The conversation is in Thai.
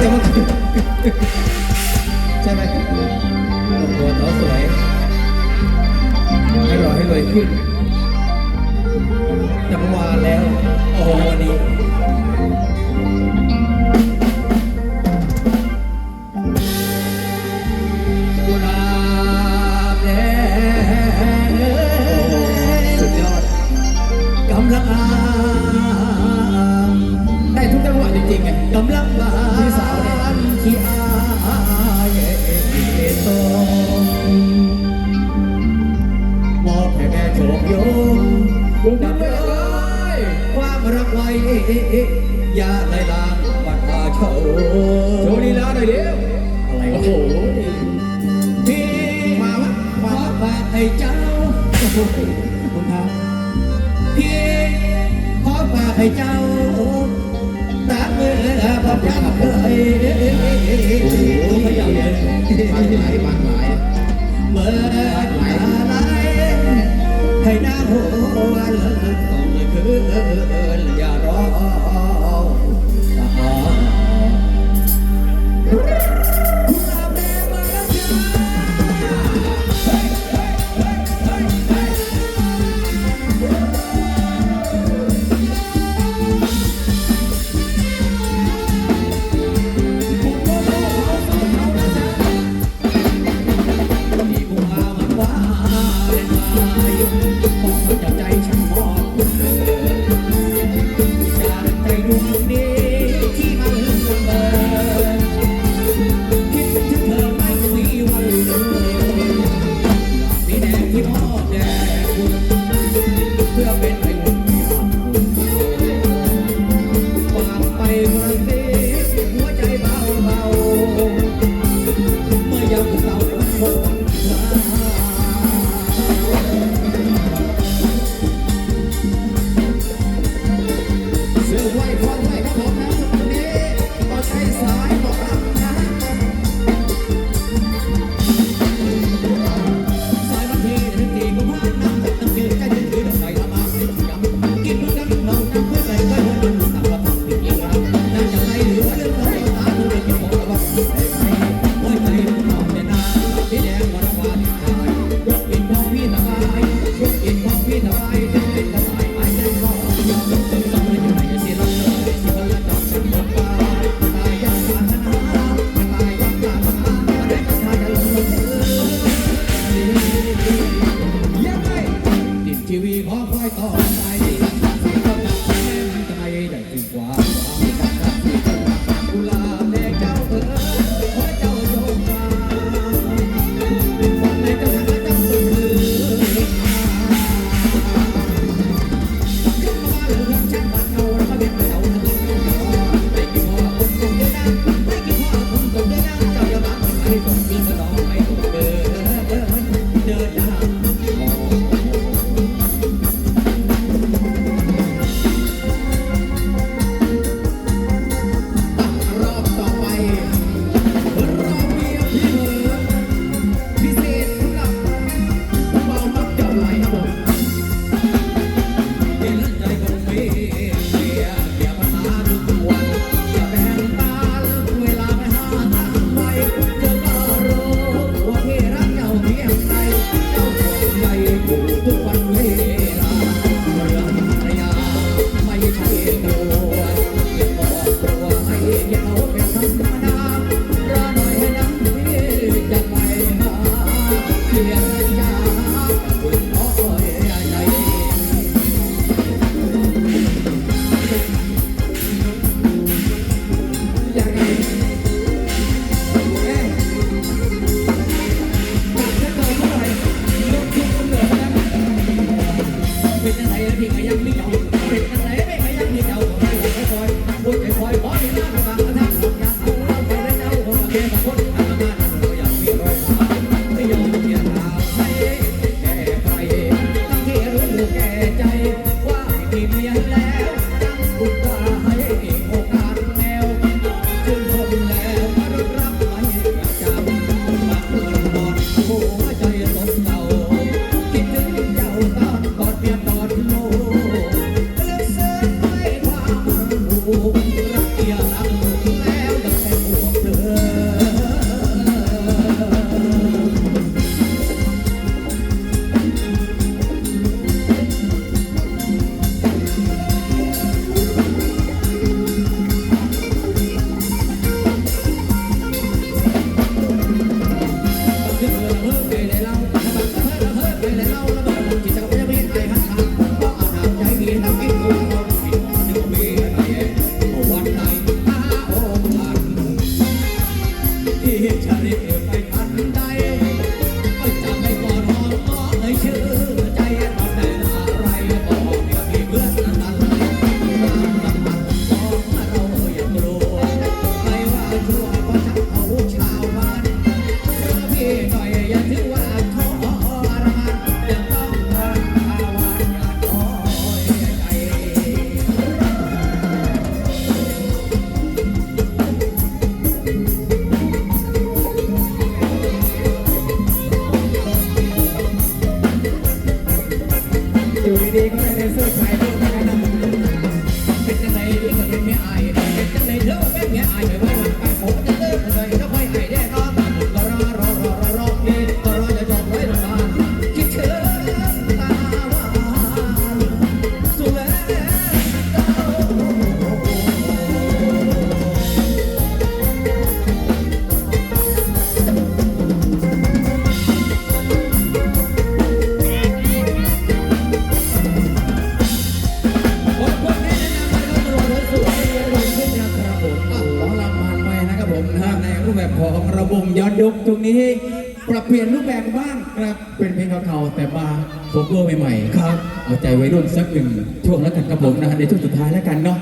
ใช่ไหมตัวเขาสวย ให้รอให้รวยขึ้นจากวานแล้ว โอ้โหวันนี้ งนัเลยความรักไว้เอ๊ะเอ๊ย่าไล่ลางบัดตาโชว์โชว์ลีลาหน่อยเดียวอะไรโอ้โหพี่มาวะขอฝากให้เจ้าคุณครับพี่ขอฝากให้เจ้าตามเมื่อพบยักเคยโอ้โหขยับเลยบางหลายบางหลายเมื่อ หน้าหัววันสองคืนอย่ารอ ๆ ผมนะฮะในรูปแบบของระบงย้อนยุคตรงนี้ ปรับเปลี่ยนรูปแบบบ้างครับเป็นเพลงเก่าๆแต่มาโคเวอร์ใหม่ๆครับเอาใจไว้รุ่นสักหนึ่งช่วงแล้วกันครับผมนะฮะในช่วงสุดท้ายแล้วกันเนาะ